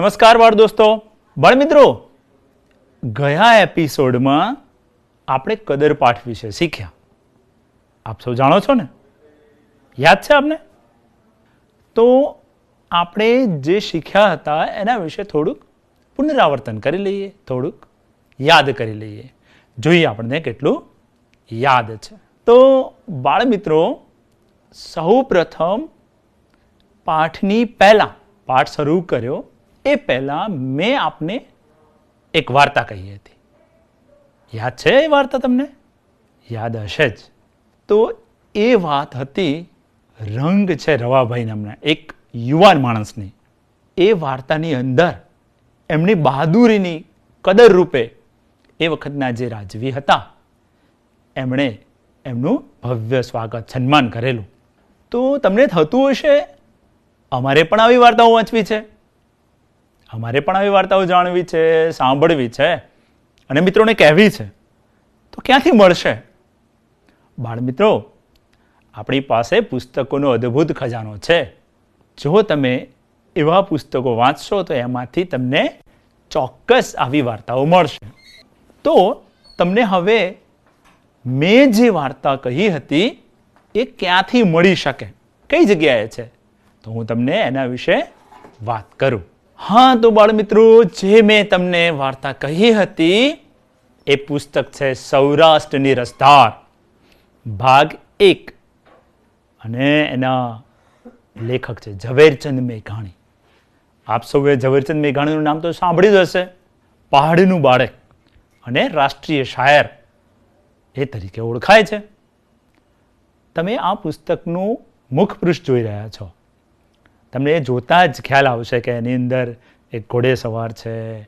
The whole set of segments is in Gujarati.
નમસ્કાર બાળ દોસ્તો. બાળ મિત્રો, ગયા એપિસોડમાં આપણે કદર પાઠ વિશે શીખ્યા. આપ સૌ જાણો છો ને? યાદ છે આપને? તો આપણે જે શીખ્યા હતા એના વિશે થોડુંક પુનરાવર્તન કરી લઈએ, થોડુંક યાદ કરી લઈએ. જોઈએ આપણને કેટલું યાદ છે. તો બાળ મિત્રો સૌ પ્રથમ પાઠની પહેલા, પાઠ શરૂ કર્યો. એ પહેલા મેં આપને એક વાર્તા કહી હતી. યાદ છે એ વાર્તા તમને? યાદ હશે જ. તો એ વાત હતી રંગ છે રવાભાઈ નામના, એક યુવાન માણસની. એ વાર્તાની અંદર એમની બહાદુરીની કદર રૂપે એ વખતના જે રાજવી હતા, એમણે એમનું ભવ્ય સ્વાગત, સન્માન કરેલું. તો તમને થતું હશે, અમારે પણ આવી વાર્તાઓ વાંચવી છે. અમારે પણ આવી વાર્તાઓ જાણવી છે, સાંભળવી છે અને મિત્રોને કહેવી છે. તો ક્યાંથી મળશે? બાળ મિત્રો આપણી પાસે પુસ્તકોનો અદ્ભુત ખજાનો છે. જો તમે એવા પુસ્તકો વાંચશો, તો એમાંથી તમને ચોક્કસ આવી વાર્તાઓ મળશે. તો તમને હવે મેં જે વાર્તા કહી હતી, એ ક્યાંથી મળી શકે? કઈ જગ્યાએ છે? તો હું તમને એના વિશે વાત કરું. હા તો બાળ મિત્રો જે મેં તમને વાર્તા કહી હતી, એ પુસ્તક છે સૌરાષ્ટ્રની રસધાર, ભાગ એક. અને એના લેખક છે ઝવેરચંદ મેઘાણી. આપ સૌએ ઝવેરચંદ મેઘાણીનું નામ તો સાંભળ્યું જ હશે. પહાડીનું બાળક અને રાષ્ટ્રીય શાયર એ તરીકે ઓળખાય છે. તમે આ પુસ્તકનું મુખપૃષ્ઠ જોઈ રહ્યા છો. તમને એ જોતાં જ ખ્યાલ આવશે કે એની અંદર એક ઘોડેસવાર છે,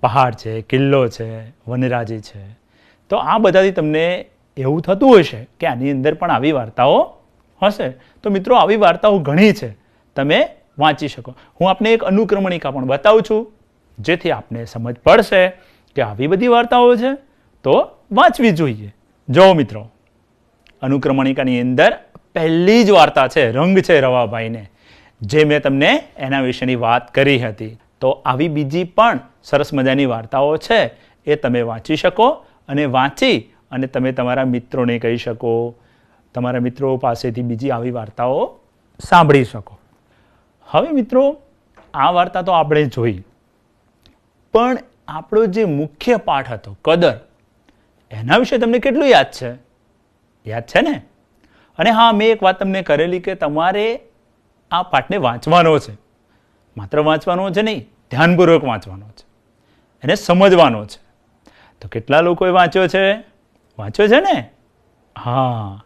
પહાડ છે, કિલ્લો છે, વનરાજી છે. તો આ બધાથી તમને એવું થતું હશે કે આની અંદર પણ આવી વાર્તાઓ હશે. તો મિત્રો, આવી વાર્તાઓ ઘણી છે. તમે વાંચી શકો. હું આપને એક અનુક્રમણિકા પણ બતાવું છું, જેથી આપને સમજ પડશે કે આવી બધી વાર્તાઓ છે, તો વાંચવી જોઈએ. જો મિત્રો, અનુક્રમણિકાની અંદર પહેલી જ વાર્તા છે, રંગ છે રવાભાઈને. જે મેં તમને એના વિશેની વાત કરી હતી. તો આવી બીજી પણ સરસ મજાની વાર્તાઓ છે, એ તમે વાંચી શકો અને વાંચી અને તમે તમારા મિત્રોને કહી શકો. તમારા મિત્રો પાસેથી બીજી આવી વાર્તાઓ સાંભળી શકો. હવે મિત્રો, આ વાર્તા તો આપણે જોઈ. પણ આપણો જે મુખ્ય પાઠ હતો, કદર, એના વિશે તમને કેટલું યાદ છે? યાદ છે ને? અને હા, મેં એક વાત તમને કરેલી કે તમારે આ પાઠને વાંચવાનો છે. માત્ર વાંચવાનો છે નહીં, ધ્યાનપૂર્વક વાંચવાનો છે. એને સમજવાનો છે. તો કેટલા લોકોએ વાંચ્યો છે? વાંચ્યો છે ને? હા,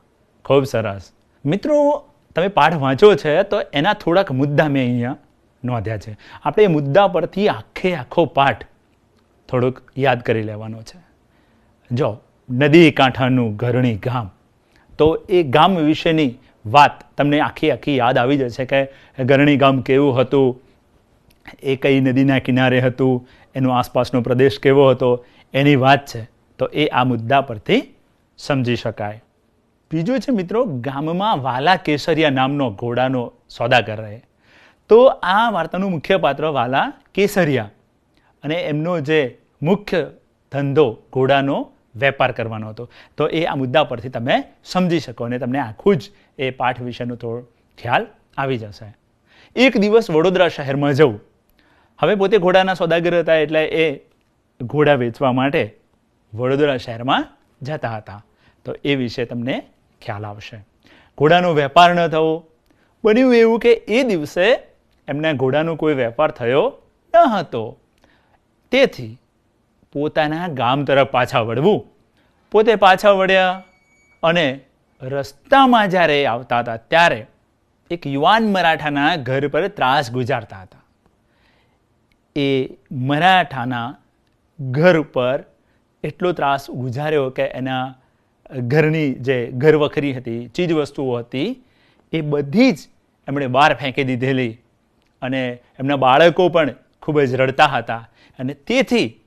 ખૂબ સરસ. મિત્રો, તમે પાઠ વાંચો છે તો એના થોડાક મુદ્દા મેં અહીંયા નોંધ્યા છે. આપણે એ મુદ્દા પરથી આખે આખો પાઠ થોડુંક યાદ કરી લેવાનો છે. જો, નદી, કાંઠાનું ઘરણી ગામ. તો એ ગામ વિશેની વાત તમને આખી આખી યાદ આવી જશે કે ગરણી ગામ કેવું હતું એ કઈ નદીના કિનારે હતું, એનો આસપાસનો પ્રદેશ કેવો હતો, એની વાત છે. તો એ આ મુદ્દા પરથી સમજી શકાય. બીજું છે મિત્રો, ગામમાં વાલા કેસરિયા નામનો ઘોડાનો સોદાગર રહે. તો આ વાર્તાનું મુખ્ય પાત્ર વાલા કેસરિયા અને એમનો જે મુખ્ય ધંધો ઘોડાનો વેપાર કરવાનો હતો. તો એ આ મુદ્દા પરથી તમે સમજી શકો અને તમને આખું જ એ પાઠ વિશેનો થોડો ખ્યાલ આવી જશે. એક દિવસ વડોદરા શહેરમાં જવું. હવે પોતે ઘોડાના સોદાગર હતા એટલે એ ઘોડા વેચવા માટે વડોદરા શહેરમાં જતા હતા. તો એ વિશે તમને ખ્યાલ આવશે. ઘોડાનો વેપાર ન થવો. બન્યું એવું કે એ દિવસે એમના ઘોડાનો કોઈ વેપાર થયો ન હતો. તેથી પોતાના ગામ તરફ પાછા વળવું. પોતે પાછા વળ્યા અને રસ્તામાં જ્યારે આવતા હતા, ત્યારે એક યુવાન મરાઠાના ઘર પર ત્રાસ ગુજારતા હતા. એ મરાઠાના ઘર પર એટલો ત્રાસ ગુજાર્યો કે એના ઘરની જે ઘરવખરી હતી ચીજ વસ્તુઓ હતી, એ બધી જ એમણે બહાર ફેંકી દીધેલી અને એમના બાળકો પણ ખૂબ જ રડતા હતા. અને તેથી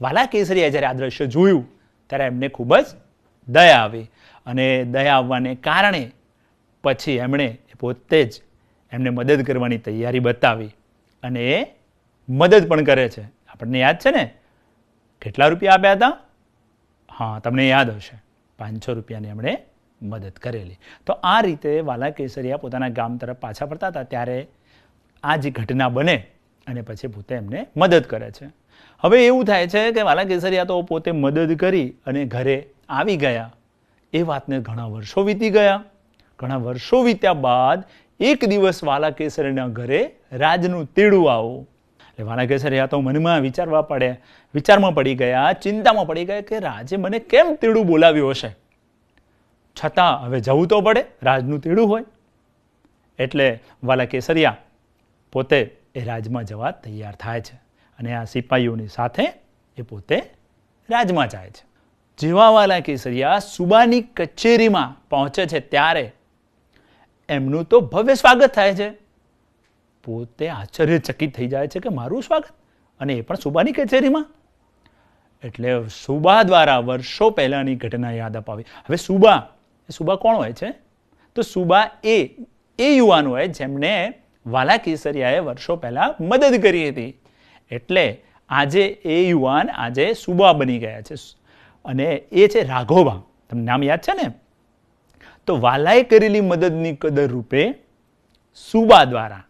વાલા કેસરીએ જ્યારે આ દ્રશ્ય જોયું, ત્યારે એમને ખૂબ જ દયા આવી. અને દયા આવવાને કારણે પછી એમણે પોતે જ એમને મદદ કરવાની તૈયારી બતાવી અને એ મદદ પણ કરે છે. આપણને યાદ છે ને? કેટલા રૂપિયા આપ્યા હતા? હા, તમને યાદ હશે. પાંચસો રૂપિયાની એમણે મદદ કરેલી. તો આ રીતે વાલા કેસરિયા પોતાના ગામ તરફ પાછા ફરતા હતા. ત્યારે આ જે ઘટના બને અને પછી પોતે એમને મદદ કરે છે. હવે એવું થાય છે કે વાલા કેસરિયા તો પોતે મદદ કરી અને ઘરે આવી ગયા. એ વાતને ઘણા વર્ષો વીતી ગયા. ઘણા વર્ષો વીત્યા બાદ એક દિવસ વાલા કેસરીના ઘરે રાજનું તેડું આવો. એટલે વાલા કેસરિયા તો મનમાં વિચારવા પડે, વિચારમાં પડી ગયા, ચિંતામાં પડી ગયા કે રાજે મને કેમ તેડું બોલાવ્યું હશે? છતાં હવે જવું તો પડે, રાજનું તેડું હોય. એટલે વાલા કેસરિયા પોતે એ રાજમાં જવા તૈયાર થાય છે અને આ સિપાહીઓની સાથે એ પોતે રાજમાં જાય છે. જેવા વાલા કેસરિયા સુબાની કચેરીમાં પહોંચે છે ત્યારે. એમનું તો ભવ્ય સ્વાગત થાય છે. પોતે આશ્ચર્યચકિત થઈ જાય છે કે મારું સ્વાગત? અને એ પણ સુબાની કચેરીમાં? એટલે સુબા દ્વારા વર્ષો પહેલાંની ઘટના યાદ અપાવી. હવે સુબા, એ સુબા કોણ હોય છે? તો સુબા એ એ યુવાન હોય જેમને વાલા કેસરિયાએ વર્ષો પહેલાં મદદ કરી હતી. એટલે આજે એ યુવાન આજે સુબા બની ગયા છે. અને એ છે રાઘોબા. તમને નામ યાદ છે ને? તો વાલાએ કરેલી મદદની કદર રૂપે સુબા દ્વારા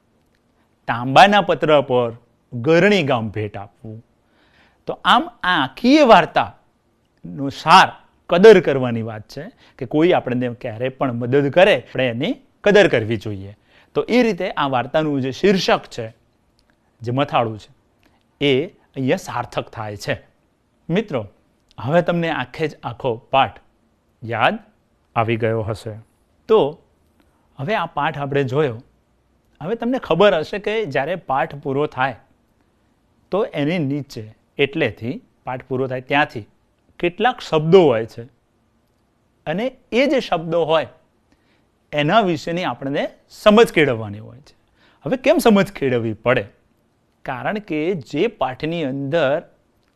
તાંબાના પત્ર પર ગરણી ગામ ભેટ આપવું. તો આમ આ આખી વાર્તાનો સાર કદર કરવાની વાત છે કે કોઈ આપણને ક્યારે પણ મદદ કરે, આપણે એની કદર કરવી જોઈએ. તો એ રીતે આ વાર્તાનું જે શીર્ષક છે, જે મથાળું છે, એ અહીંયા સાર્થક થાય છે. મિત્રો હવે તમને આખે જ આખો પાઠ યાદ આવી ગયો હશે. તો હવે આ પાઠ આપણે જોયો. હવે તમને ખબર હશે કે જ્યારે પાઠ પૂરો થાય, તો એની નીચે એટલેથી પાઠ પૂરો થાય ત્યાંથી કેટલાક શબ્દો હોય છે. અને એ જે શબ્દો હોય, એના વિશેની આપણને સમજ કેળવવાની હોય છે. હવે કેમ સમજ કેળવવી પડે? કારણ કે જે પાઠની અંદર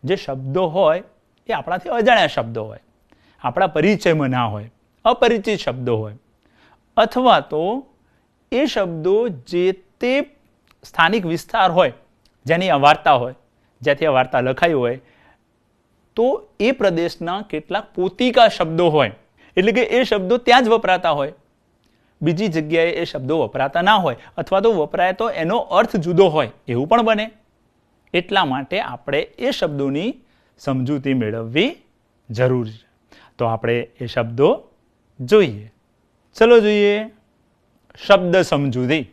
જે શબ્દો હોય એ આપણાથી અજાણ્યા શબ્દો હોય. આપણા પરિચયમાં ના હોય, અપરિચિત શબ્દો હોય. અથવા તો એ શબ્દો જે તે સ્થાનિક વિસ્તાર હોય, જેની આ વાર્તા હોય જ્યાંથી આ વાર્તા લખાઈ હોય, તો એ પ્રદેશના કેટલાક પોતિકા શબ્દો હોય. એટલે કે એ શબ્દો ત્યાં જ વપરાતા હોય. બીજી જગ્યાએ એ શબ્દો વપરાતા ના હોય, અથવા તો વપરાય તો એનો અર્થ જુદો હોય, એવું પણ બને. એટલા માટે આપણે એ શબ્દોની સમજૂતી મેળવવી જરૂર છે. તો આપણે એ શબ્દો જોઈએ. ચલો જોઈએ. શબ્દ સમજૂતી.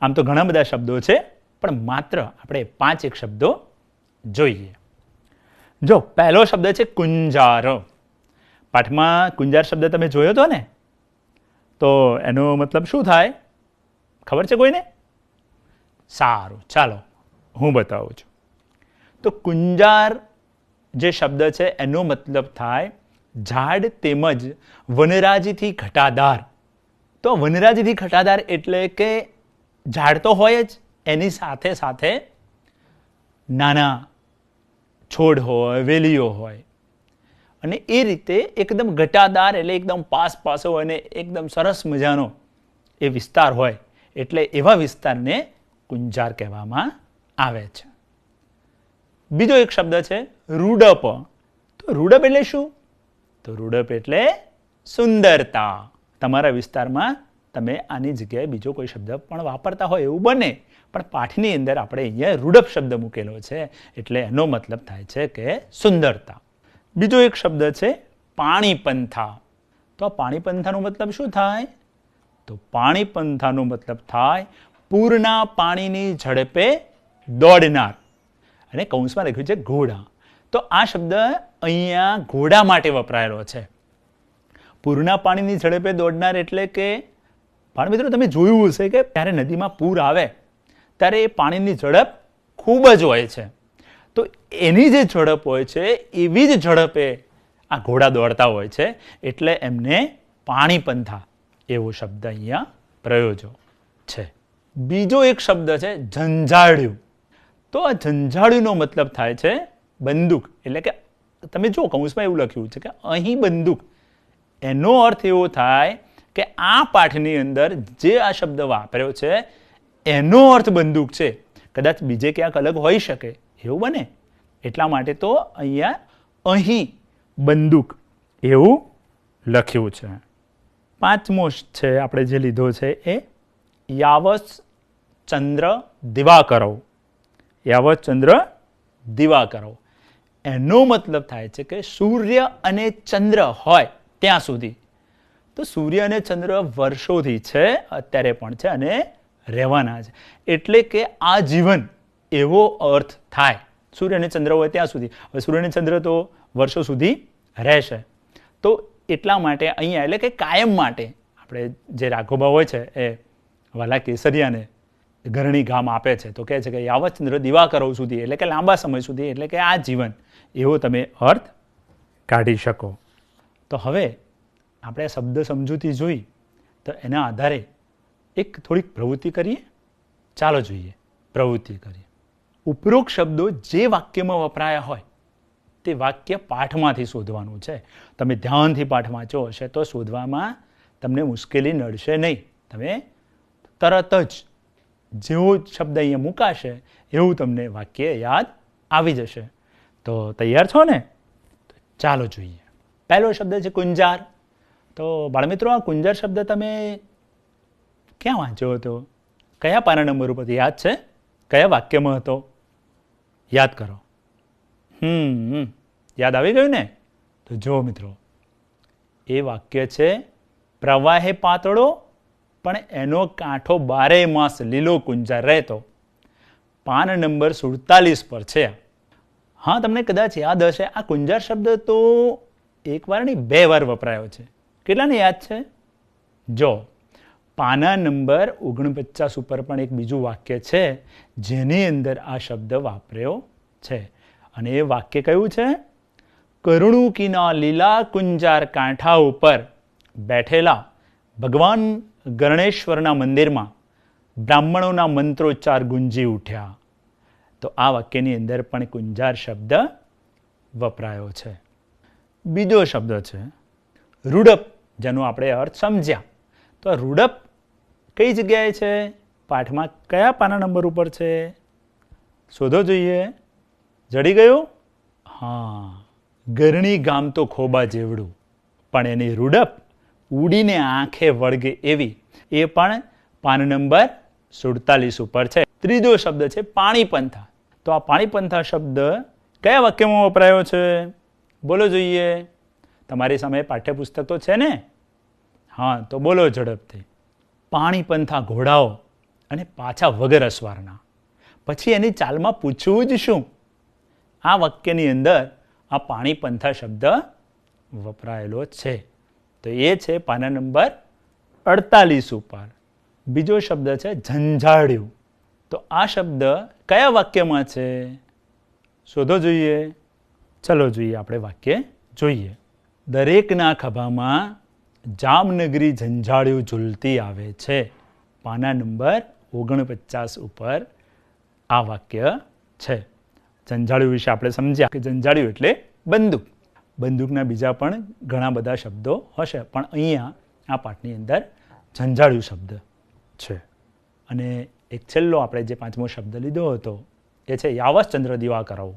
આમ તો ઘણા બધા શબ્દો છે, પણ માત્ર આપણે પાંચ એક શબ્દો જોઈએ. જો, પહેલો શબ્દ છે કુંજાર. પાઠમાં કુંજાર શબ્દ તમે જોયો હતો ને? તો એનો મતલબ શું થાય? ખબર છે કોઈને? સારું, ચાલો, હું બતાવું છું. તો કુંજાર જે શબ્દ છે, એનો મતલબ થાય ઝાડ તેમજ વનરાજીથી ઘટાદાર. તો વનરાજીથી ઘટાદાર એટલે કે ઝાડ તો હોય જ, એની સાથે સાથે નાના છોડ હોય, વેલીઓ હોય. અને એ રીતે એકદમ ઘટાદાર એટલે એકદમ પાસ પાસો અને એકદમ સરસ મજાનો એ વિસ્તાર હોય. એટલે એવા વિસ્તારને કુંજાર કહેવામાં આવે છે. બીજો એક શબ્દ છે રૂડપ. તો રૂડપ એટલે શું? તો રૂડપ એટલે સુંદરતા. તમારા વિસ્તારમાં તમે આની જગ્યાએ બીજો કોઈ શબ્દ પણ વાપરતા હોય એવું બને. પણ પાઠની અંદર આપણે અહીંયા રૂડપ શબ્દ મૂકેલો છે. એટલે એનો મતલબ થાય છે કે સુંદરતા. બીજો એક શબ્દ છે પાણીપંથા. તો આ પાણીપંથાનો મતલબ શું થાય? તો પાણીપંથાનો મતલબ થાય પૂરના પાણીની ઝડપે દોડનાર. અને કૌંસમાં લખ્યું છે ઘોડા. તો આ શબ્દ અહીંયા ઘોડા માટે વપરાયેલો છે. પૂરના પાણીની ઝડપે દોડનાર એટલે કે પણ મિત્રો, તમે જોયું હશે કે ત્યારે નદીમાં પૂર આવે, ત્યારે એ પાણીની ઝડપ ખૂબ જ હોય છે. તો એની જે ઝડપ હોય છે, એવી જ ઝડપે આ ઘોડા દોડતા હોય છે, એટલે એમને પાણીપંથા એવો શબ્દ અહીંયા પ્રયોજો છે. બીજો એક શબ્દ છે, ઝંઝાળ્યું. તો આ ઝંઝાળ્યુંનો મતલબ થાય છે બંદૂક. એટલે કે તમે જો કૌંસમાં એવું લખ્યું છે કે અહીં બંદૂક. એનો અર્થ એવો થાય કે આ પાઠની અંદર જે આ શબ્દ વાપર્યો છે, એનો અર્થ બંદૂક છે. કદાચ બીજે ક્યાંક અલગ હોઈ શકે. એવું બને. એટલા માટે તો અહીંયા અહીં બંદૂક એવું લખ્યું છે. પાંચમો છે આપણે જે લીધો છે એ યાવસ ચંદ્ર દિવાકરવ. યાવસ ચંદ્ર દિવાકરવ. એનો મતલબ થાય છે કે સૂર્ય અને ચંદ્ર હોય ત્યાં સુધી. તો સૂર્ય અને ચંદ્ર વર્ષોથી છે, અત્યારે પણ છે અને રહેવાના છે. એટલે કે આ જીવન એવો અર્થ થાય. સૂર્ય અને ચંદ્ર હોય ત્યાં સુધી. હવે સૂર્ય અને ચંદ્ર તો વર્ષો સુધી રહેશે. તો એટલા માટે અહીંયા એટલે કે કાયમ માટે આપણે જે રાઘોબા હોય છે એ વાલા કેસરિયાને ઘરણી ગામ આપે છે, તો કહે છે કે યાવતચંદ્ર દિવાકરો સુધી, એટલે કે લાંબા સમય સુધી, એટલે કે આ જીવન, એવો તમે અર્થ કાઢી શકો. તો હવે આપણે શબ્દ સમજૂતી જોઈ, તો એના આધારે એક થોડીક પ્રવૃત્તિ કરીએ. ચાલો જોઈએ, પ્રવૃત્તિ કરીએ. ઉપરોક્ત શબ્દો જે વાક્યમાં વપરાયા હોય, તે વાક્ય પાઠમાંથી શોધવાનું છે. તમે ધ્યાનથી પાઠ વાંચો હશે તો શોધવામાં તમને મુશ્કેલી નડશે નહીં. તમે તરત જ જેવો શબ્દ અહીંયા મુકાશે, એવું તમને વાક્ય યાદ આવી જશે. તો તૈયાર છો ને? ચાલો જોઈએ. પહેલો શબ્દ છે કુંજાર. તો બાળમિત્રો, આ કુંજાર શબ્દ તમે ક્યાં વાંચ્યો હતો? કયા પાના નંબર ઉપરથી યાદ છે? કયા વાક્યમાં હતો? યાદ કરો. હમ. યાદ આવી ગયું ને? તો જો મિત્રો. એ વાક્ય છે, પ્રવાહે પાતળો પણ એનો કાંઠો બારે માસ લીલો કુંજાર રહેતો. પાન નંબર સુડતાલીસ પર છે. હા, તમને કદાચ યાદ હશે, આ કુંજાર શબ્દ તો એક વાર નહીં બે વાર વપરાયો છે. કેટલાને યાદ છે? જો, પાના નંબર ઓગણપચાસ ઉપર પણ એક બીજું વાક્ય છે, જેની અંદર આ શબ્દ વાપર્યો છે. અને એ વાક્ય કયું છે? કરુણુકીના લીલા કુંજાર કાંઠા ઉપર બેઠેલા ભગવાન ગણેશ્વરના મંદિરમાં બ્રાહ્મણોના મંત્રોચ્ચાર ગુંજી ઉઠ્યા. તો આ વાક્યની અંદર પણ કુંજાર શબ્દ વપરાયો છે. બીજો શબ્દ છે, રૂડપ, જેનો આપણે અર્થ સમજ્યા. તો રૂડપ કઈ જગ્યાએ છે? પાઠમાં કયા પાના નંબર ઉપર છે? શોધો જોઈએ. જડી ગયું? હા. ગરણી ગામ તો ખોબા જેવડું. પણ એની રૂડપ ઉડીને આંખે વળગે એવી. એ પણ પાન નંબર સુડતાલીસ ઉપર છે. ત્રીજો શબ્દ છે પાણીપંથા. તો આ પાણીપંથા શબ્દ કયા વાક્યમાં વપરાયો છે? બોલો જોઈએ. તમારી સામે પાઠ્યપુસ્તક તો છે ને? હા, તો બોલો ઝડપથી. પાણીપંથા ઘોડાઓ અને પાછા વગર અસવારના પછી એની ચાલમાં પૂછવું જ શું? આ વાક્યની અંદર આ પાણીપંથા શબ્દ વપરાયેલો છે. તો એ છે પાના નંબર અડતાલીસ ઉપર. બીજો શબ્દ છે ઝંઝાળ્યું તો આ શબ્દ કયા વાક્યમાં છે? શોધો જોઈએ. ચલો જોઈએ આપણે વાક્ય જોઈએ. દરેકના ખભામાં જામનગરી ઝંઝાળ્યું ઝૂલતી આવે છે. પાના નંબર ઓગણપચાસ ઉપર આ વાક્ય છે. ઝંઝાળ્યું વિશે આપણે સમજ્યા કે ઝંઝાળ્યું એટલે બંદૂક. બંદૂકના બીજા પણ ઘણા બધા શબ્દો હશે. પણ અહીંયા આ પાઠની અંદર ઝંઝાળ્યું શબ્દ છે. અને એક છેલ્લો આપણે જે પાંચમો શબ્દ લીધો હતો, એ છે યાવસચંદ્ર દિવાકરવ.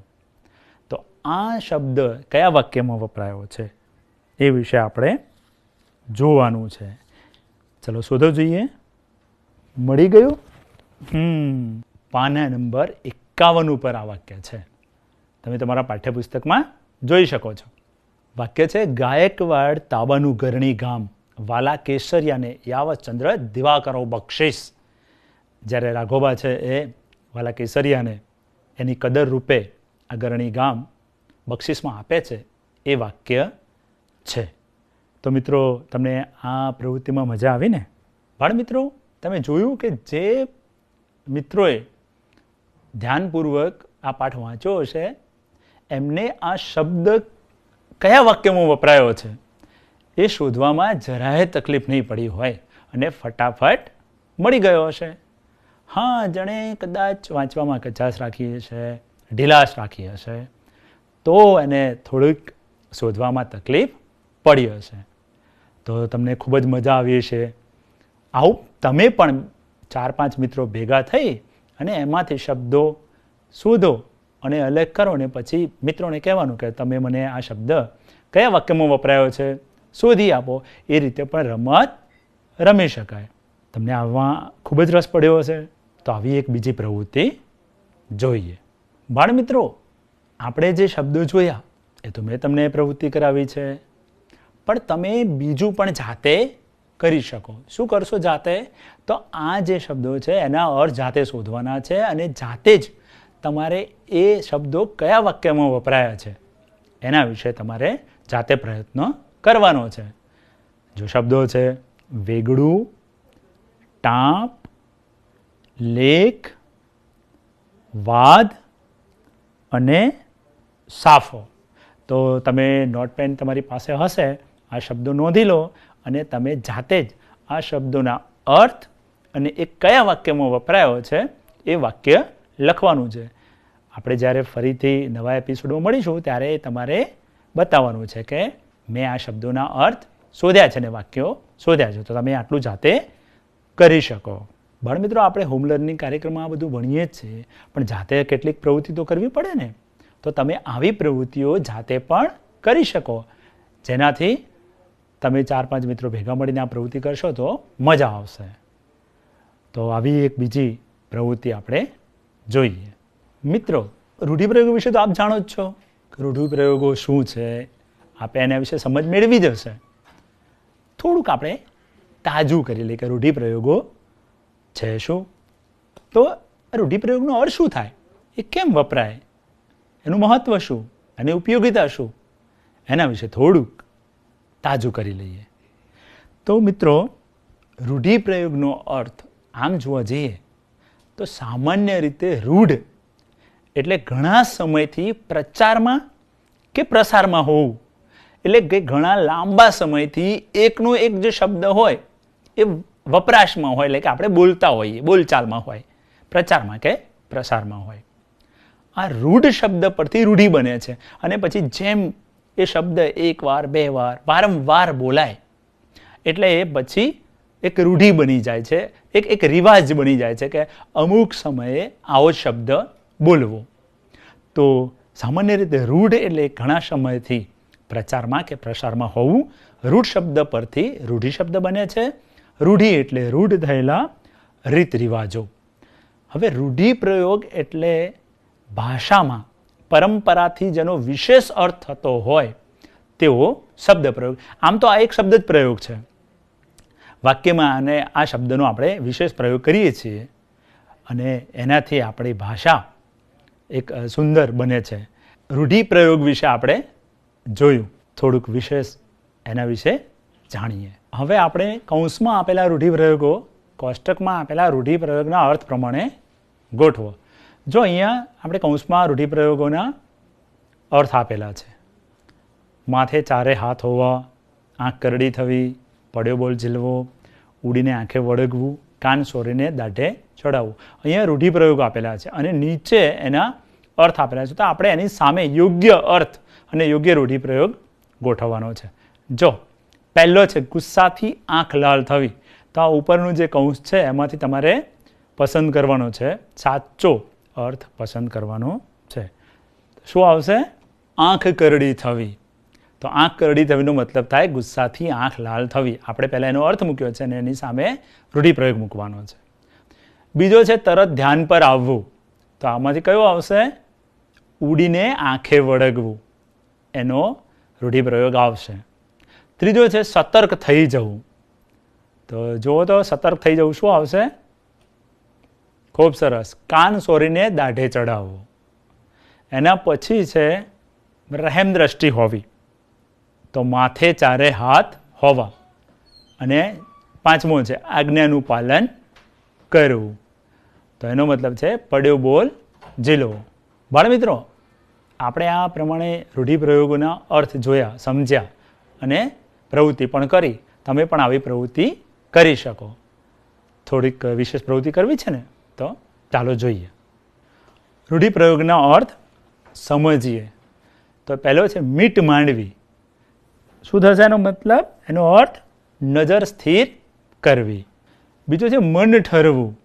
તો આ શબ્દ કયા વાક્યમાં વપરાયો છે, એ વિશે આપણે જોવાનું છે. ચલો શોધો જોઈએ. મળી ગયું? હમ. પાના નંબર એકાવન ઉપર આ વાક્ય છે. તમે તમારા પાઠ્યપુસ્તકમાં જોઈ શકો છો. વાક્ય છે, ગાયકવાડ તાબાનું ગરણી ગામ વાલા કેસરિયાને યાવચંદ્ર દિવાકરો બક્ષિસ. જ્યારે રાઘોબા છે એ વાલા કેસરિયાને એની કદર રૂપે આ ગરણી ગામ બક્ષિસમાં આપે છે, એ વાક્ય છે. તો મિત્રો, તમને આ પ્રવૃત્તિમાં મજા આવી ને બાળ મિત્રો, તમે જોયું કે જે મિત્રોએ ધ્યાનપૂર્વક આ પાઠ વાંચ્યો હશે, એમને આ શબ્દ કયા વાક્યમાં વપરાયો છે? એ શોધવામાં જરાય તકલીફ નહીં પડી હોય અને ફટાફટ મળી ગયો હશે. હા, જણે કદાચ વાંચવામાં કચાશ રાખી હશે, ઢીલાશ રાખી હશે, તો એને થોડીક શોધવામાં તકલીફ પડી હશે. તો તમને ખૂબ જ મજા આવી હશે. આવું તમે પણ ચાર પાંચ મિત્રો ભેગા થઈ અને એમાંથી શબ્દો શોધો. અને અલગ કરો ને પછી મિત્રોને કહેવાનું કે તમે મને આ શબ્દ કયા વાક્યમાં વપરાયો છે, શોધી આપો. એ રીતે પણ રમત રમી શકાય. તમને આમાં ખૂબ જ રસ પડ્યો હશે. તો આવી એક બીજી પ્રવૃત્તિ જોઈએ. બાળ મિત્રો, આપણે જે શબ્દો જોયા, એ તો મેં તમને પ્રવૃત્તિ કરાવી છે. પણ તમે બીજું પણ જાતે કરી શકો. શું કરશો જાતે? તો આ જે શબ્દો છે, એના અર્થ જાતે શોધવાના છે અને જાતે જ તમારે એ શબ્દો કયા વાક્યમાં વપરાયા છે? એના વિશે તમારે જાતે પ્રયત્ન કરવાનો છે. જો શબ્દો છે, વેગડું, ટાંપ, લેખ, વાદ અને સાફો. તો તમે નોટ પેન તમારી પાસે હશે, આ શબ્દો નોંધી લો અને તમે જાતે જ આ શબ્દોના અર્થ અને એ કયા વાક્યમાં વપરાયો છે એ વાક્ય લખવાનું છે. આપણે જ્યારે ફરીથી નવા એપિસોડમાં મળીશું, ત્યારે તમારે બતાવવાનું છે કે મેં આ શબ્દોના અર્થ શોધ્યા છે ને વાક્યો શોધ્યા છે. તો તમે આટલું જાતે કરી શકો. બાળમિત્રો આપણે હોમ લર્નિંગ કાર્યક્રમમાં આ બધું ભણીએ જ છીએ, પણ જાતે કેટલીક પ્રવૃત્તિ તો કરવી પડે ને. તો તમે આવી પ્રવૃત્તિઓ જાતે પણ કરી શકો. જેનાથી તમે ચાર પાંચ મિત્રો ભેગા મળીને આ પ્રવૃત્તિ કરશો તો મજા આવશે. તો આવી એક બીજી પ્રવૃત્તિ આપણે જોઈએ. મિત્રો રૂઢિપ્રયોગો વિશે તો આપ જાણો જ છો. કે રૂઢિપ્રયોગો શું છે? આપે એના વિશે સમજ મેળવી જ હશે. થોડુંક આપણે તાજું કરી લઈએ કે રૂઢિપ્રયોગો છે શું. તો રૂઢિપ્રયોગનો અર્થ શું થાય? એ કેમ વપરાય? એનું મહત્વ શું? એની ઉપયોગિતા શું? એના વિશે થોડુંક તાજું કરી લઈએ. તો મિત્રો રૂઢિપ્રયોગનો અર્થ આમ જોવા જઈએ તો સામાન્ય રીતે રૂઢ એટલે ઘણા સમયથી પ્રચારમાં કે પ્રસારમાં હોવું. એટલે કે ઘણા લાંબા સમયથી એકનો એક જે શબ્દ હોય એ વપરાશમાં હોય, એટલે કે આપણે બોલતા હોઈએ, બોલચાલમાં હોય, પ્રચારમાં કે પ્રસારમાં હોય. આ રૂઢ શબ્દ પરથી રૂઢિ બને છે. અને પછી જેમ એ શબ્દ એક વાર, બે વાર, વારંવાર બોલાય, એટલે એ પછી એક રૂઢિ બની જાય છે, એક એક રિવાજ બની જાય છે કે અમુક સમયે આવો શબ્દ બોલવો. તો સામાન્ય રીતે રૂઢ એટલે ઘણા સમયથી પ્રચારમાં કે પ્રસારમાં હોવું રૂઢ શબ્દ પરથી રૂઢિ શબ્દ બને છે. રૂઢિ એટલે રૂઢ થયેલા રીત રિવાજો. હવે રૂઢિપ્રયોગ એટલે ભાષામાં પરંપરાથી જેનો વિશેષ અર્થ થતો હોય તેવો શબ્દ પ્રયોગ. આમ તો આ એક શબ્દ જ પ્રયોગ છે. વાક્યમાં અને આ શબ્દનો આપણે વિશેષ પ્રયોગ કરીએ છીએ અને એનાથી આપણી ભાષા એક સુંદર બને છે. રૂઢિપ્રયોગ વિશે આપણે જોયું. થોડુંક વિશેષ એના વિશે જાણીએ. હવે આપણે કૌંસમાં આપેલા રૂઢિપ્રયોગો, કોષ્ટકમાં આપેલા રૂઢિપ્રયોગના અર્થ પ્રમાણે ગોઠવો. જો અહીંયા આપણે કૌંસમાં રૂઢિપ્રયોગોના અર્થ આપેલા છે. માથે ચારે હાથ હોવા, આંખ કરડી થવી પડ્યો બોલ ઝીલવો, ઉડીને આંખે વળગવું, કાન સોરીને દાઢે ચડાવવું. અહીંયા રૂઢિપ્રયોગ આપેલા છે અને નીચે એના અર્થ આપેલા છે. તો આપણે એની સામે યોગ્ય અર્થ અને યોગ્ય રૂઢિપ્રયોગ ગોઠવવાનો છે. જો, પહેલો છે, ગુસ્સાથી આંખ લાલ થવી. તો આ ઉપરનું જે કૌંસ છે, એમાંથી તમારે પસંદ કરવાનો છે. સાચો અર્થ પસંદ કરવાનો છે. શું આવશે? આંખ કરડી થવી. તો આંખ કરડી થવીનો મતલબ થાય ગુસ્સાથી આંખ લાલ થવી. આપણે પહેલાં એનો અર્થ મૂક્યો છે અને એની સામે રૂઢિપ્રયોગ મૂકવાનો છે. બીજો છે તરત ધ્યાન પર આવવું. તો આમાંથી કયો આવશે? ઉડીને આંખે વળગવું. એનો રૂઢિપ્રયોગ આવશે. ત્રીજો છે સતર્ક થઈ જવું. તો જુઓ તો સતર્ક થઈ જવું શું આવશે? ખૂબ સરસ. કાન સોરીને દાઢે ચડાવવું એના પછી છે, રહેમ દ્રષ્ટિ હોવી. તો માથે ચારે હાથ હોવા. અને પાંચમો છે, આજ્ઞાનું પાલન કરવું. તો એનો મતલબ છે, પડ્યો બોલ ઝીલવો બાળમિત્રો, આપણે આ પ્રમાણે રૂઢિપ્રયોગોના અર્થ જોયા, સમજ્યા અને પ્રવૃત્તિ પણ કરી. તમે પણ આવી પ્રવૃત્તિ કરી શકો. થોડીક વિશેષ પ્રવૃત્તિ કરવી છે ને, તો ચાલો જોઈએ. રૂઢિપ્રયોગના અર્થ સમજીએ. તો પહેલો છે, મીટ માંડવી. શું થશે એનો મતલબ, એનો અર્થ નજર સ્થિર કરવી. બીજું છે મન ઠરવું.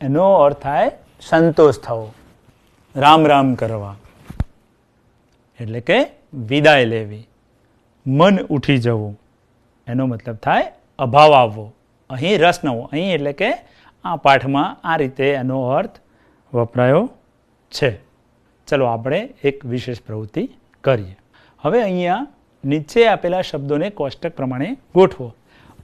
એનો અર્થ થાય સંતોષ થવો. રામ રામ કરવા. એટલે કે વિદાય લેવી. મન ઉઠી જવું. એનો મતલબ થાય અભાવ આવવો. અહીં રસ નવો અહીં એટલે કે આ પાઠમાં આ રીતે એનો અર્થ વપરાયો છે. ચલો આપણે એક વિશેષ પ્રવૃત્તિ કરીએ. હવે અહીંયા નીચે આપેલા શબ્દોને કોષ્ટક પ્રમાણે ગોઠવો.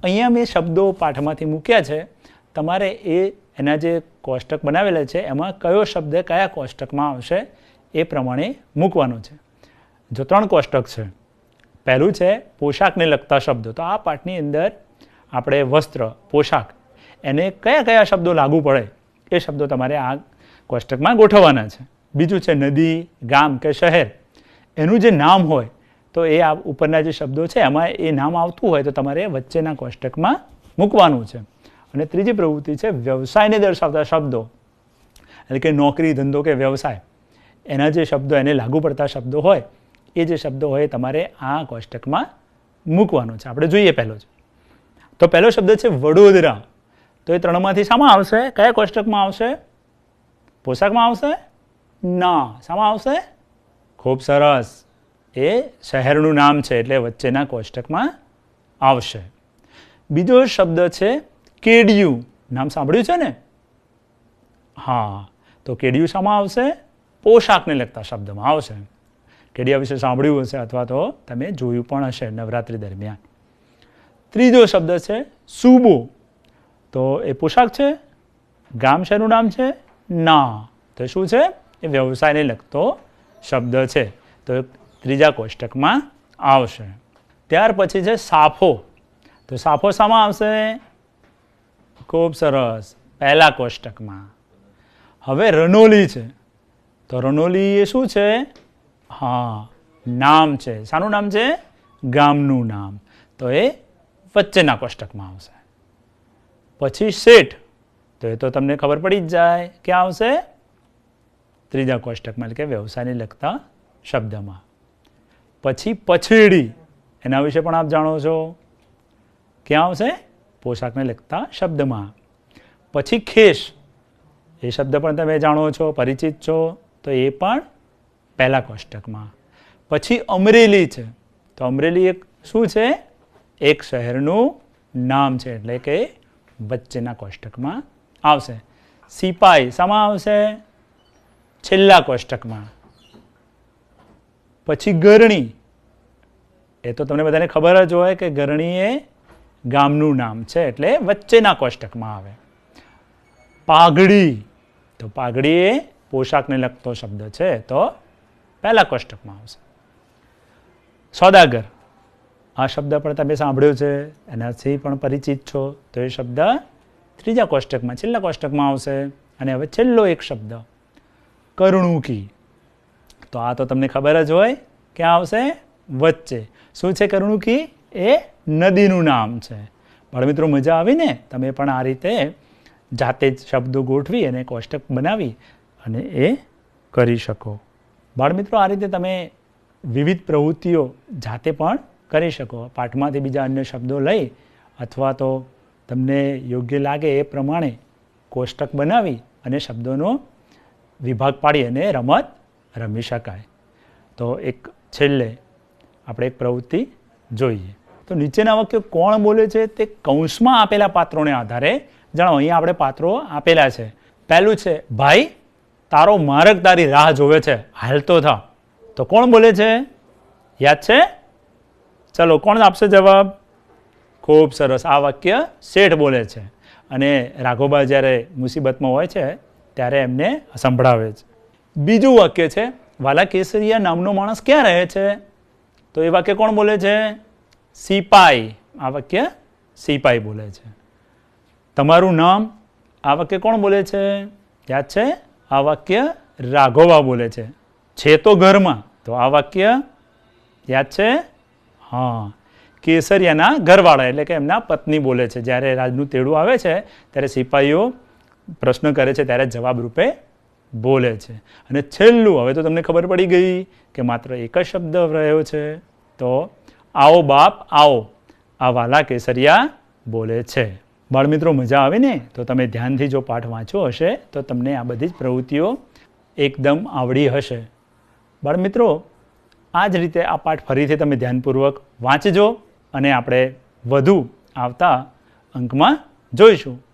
અહીંયા મેં શબ્દો પાઠમાંથી મૂક્યા છે. તમારે એ, એના જે કોષ્ટક બનાવેલા છે, એમાં કયો શબ્દ કયા કોષ્ટકમાં આવશે એ પ્રમાણે મૂકવાનો છે. જો ત્રણ કોષ્ટક છે. પહેલું છે પોશાકને લગતા શબ્દો. તો આ પાઠની અંદર આપણે વસ્ત્ર, પોશાક, એને કયા કયા શબ્દો લાગુ પડે એ શબ્દો તમારે આ કોષ્ટકમાં ગોઠવવાના છે. બીજું છે નદી, ગામ કે શહેર. એનું જે નામ હોય તો એ આ ઉપરના જે શબ્દો છે, એમાં એ નામ આવતું હોય તો તમારે વચ્ચેના કોષ્ટકમાં મૂકવાનું છે. અને ત્રીજી પ્રવૃત્તિ છે, વ્યવસાયને દર્શાવતા શબ્દો. એટલે કે નોકરી, ધંધો કે વ્યવસાય. એના જે શબ્દો, એને લાગુ પડતા શબ્દો હોય, એ જે શબ્દો હોય તમારે આ કોષ્ટકમાં મૂકવાનો છે. આપણે જોઈએ પહેલો જ. તો પહેલો શબ્દ છે, વડોદરા. તો એ ત્રણમાંથી શામાં આવશે? કયા કોષ્ટકમાં આવશે? પોશાકમાં આવશે? ના. શામાં આવશે? ખૂબ સરસ. એ શહેરનું નામ છે એટલે વચ્ચેના કોષ્ટકમાં આવશે. બીજો શબ્દ છે કેડિયું. નામ સાંભળ્યું છે ને? હા. તો કેડિયું શામાં આવશે? પોશાકને લગતા શબ્દમાં આવશે. કેડિયા વિશે સાંભળ્યું હશે અથવા તો તમે જોયું પણ હશે નવરાત્રિ દરમિયાન. ત્રીજો શબ્દ છે સુબો. તો એ પોશાક છે? ગામ શહેરનું નામ છે? ના. તો શું છે? એ વ્યવસાયને લગતો શબ્દ છે. તો ત્રીજા કોષ્ટકમાં આવશે. ત્યાર પછી છે સાફો. તો સાફો શામાં આવશે? ખૂબ સરસ. પહેલા કોષ્ટકમાં. હવે રનોલી છે. તો રનોલી એ શું છે? હા, નામ છે. શાનું નામ છે? ગામનું નામ. તો એ વચ્ચેના કોષ્ટકમાં આવશે. પછી શેઠ. તો એ તો તમને ખબર પડી જ જાય. ક્યાં આવશે? ત્રીજા કોષ્ટકમાં, એટલે કે વ્યવસાયને લગતા શબ્દમાં. પછી પછેડી. એના વિશે પણ આપ જાણો છો. ક્યાં આવશે? પોશાકને લગતા શબ્દમાં. પછી ખેસ. એ શબ્દ પણ તમે જાણો છો, પરિચિત છો, તો એ પણ પહેલા કોષ્ટકમાં. પછી અમરેલી છે. તો અમરેલી એક શું છે? એક શહેરનું નામ છે, એટલે કે વચ્ચેના કોષ્ટકમાં આવશે. સિપાઈ શામાં આવશે? છેલ્લા કોષ્ટકમાં. પછી ગરણી. એ તો તમને બધાને ખબર જ હોય કે ગરણી એ ગામનું નામ છે, એટલે વચ્ચેના કોષ્ટકમાં આવે. પાઘડી. તો પાઘડી એ પોશાકને લગતો શબ્દ છે, તો પહેલા કોષ્ટકમાં આવશે. સોદાગર. આ શબ્દ પણ તમે સાંભળ્યો છે, એનાથી પણ પરિચિત છો. તો એ શબ્દ ત્રીજા કોષ્ટકમાં, છેલ્લા કોષ્ટકમાં આવશે. અને હવે છેલ્લો એક શબ્દ. કરુણુકી. તો આ તો તમને ખબર જ હોય ક્યાં આવશે વચ્ચે. શું છે કરુણુકી એ નદીનું નામ છે. બાળમિત્રો મજા આવી ને તમે પણ આ રીતે જાતે જ શબ્દો ગોઠવી અને કોષ્ટક બનાવી અને એ કરી શકો. બાળમિત્રો આ રીતે તમે વિવિધ પ્રવૃત્તિઓ જાતે પણ કરી શકો. પાઠમાંથી બીજા અન્ય શબ્દો લઈ અથવા તો તમને યોગ્ય લાગે એ પ્રમાણે કોષ્ટક બનાવી અને શબ્દોનો વિભાગ પાડી અને રમત રમી શકાય. તો એક છેલ્લે આપણે એક પ્રવૃત્તિ જોઈએ. તો નીચેના વાક્યો કોણ બોલે છે તે કૌંસમાં આપેલા પાત્રોને આધારે જાણો અહીંયા આપણે પાત્રો આપેલા છે. પહેલું છે, ભાઈ, તારો માર્ગ તારી રાહ જોવે છે. હાલતો થા. તો કોણ બોલે છે? યાદ છે? ચલો, કોણ આપશે જવાબ? ખૂબ સરસ. આ વાક્ય શેઠ બોલે છે. અને રાઘોબા જ્યારે મુસીબતમાં હોય છે, ત્યારે એમને સંભળાવે છે. બીજું વાક્ય છે વાલા કેસરિયા નામનો માણસ ક્યાં રહે છે? તો એ વાક્ય કોણ બોલે છે? સિપાઈ. આ વાક્ય સિપાઈ બોલે છે. તમારું નામ આ વાક્ય કોણ બોલે છે? યાદ છે? આ વાક્ય રાઘોબા બોલે છે. છે તો ઘરમાં. તો આ વાક્ય યાદ છે? હા. કેસરિયાના ઘરવાળા એટલે કે એમના પત્ની બોલે છે. જ્યારે રાજનું તેડું આવે છે, ત્યારે સિપાહીઓ પ્રશ્ન કરે છે, ત્યારે જવાબ રૂપે બોલે છે. અને છેલ્લું, હવે તો તમને ખબર પડી ગઈ કે માત્ર એક જ શબ્દ રહ્યો છે. તો આવો બાપ, આવો. આ વાલા કેસરિયા બોલે છે. બાળમિત્રો, મજા આવે ને? તો તમે ધ્યાનથી જો પાઠ વાંચો હશે, તો તમને આ બધી જ પ્રવૃત્તિઓ એકદમ આવડી હશે. બાળમિત્રો આ જ રીતે આ પાઠ ફરીથી તમે ધ્યાનપૂર્વક વાંચજો અને આપણે વધુ આવતા અંકમાં જોઈશું.